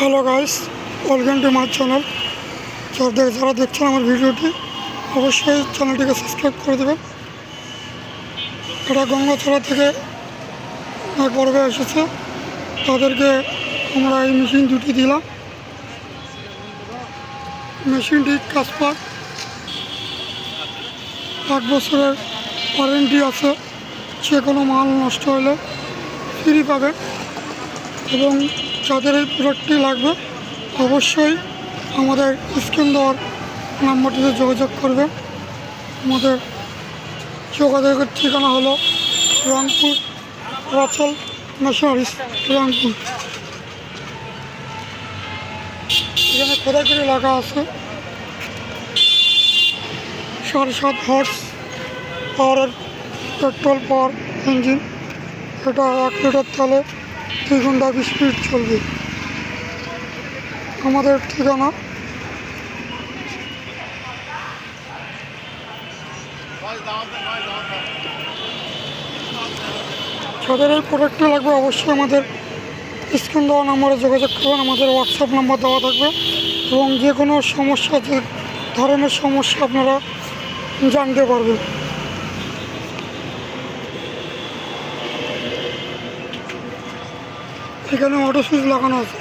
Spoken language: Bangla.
Hello guys, welcome to my channel. যাদের যারা দেখছেন আমার ভিডিওটি, অবশ্যই চ্যানেলটিকে সাবস্ক্রাইব করে দেবেন। এটা গঙ্গাছড়া থেকে এক পর্বে এসেছে। তাদেরকে আমরা এই মেশিন দুটি দিলাম। মেশিনটি কাজ পাক এক বছরের ওয়ারেন্টি আছে। যে কোনো মাল নষ্ট হলে ফ্রি পাবে এবং যাদের এই প্রোডাক্টটি লাগবে, অবশ্যই আমাদের স্ক্রিন দেওয়ার নাম্বারটিতে যোগাযোগ করবে আমাদের যোগাযোগের ঠিকানা হলো রংপুর, রাচল মেশিনারিস রংপুর। এখানে খোদাই করে লাগা আছে, সাড়ে সাত হর্স পাওয়ারের পেট্রোল পাওয়ার ইঞ্জিন এটা এক লিটার তেলে দুই ঘণ্টা মিনিট চলবে। আমাদের ঠিকানা? যাদের এই প্রোডাক্টটি লাগবে অবশ্যই আমাদের স্ক্রিন দেওয়া নাম্বারে যোগাযোগ করবেন, আমাদের হোয়াটসঅ্যাপ নাম্বার দেওয়া থাকবে এবং যে কোনো সমস্যা যে ধরনের সমস্যা আপনারা জানতে পারবেন। এখানে অটো সুইচ লাগানো আছে।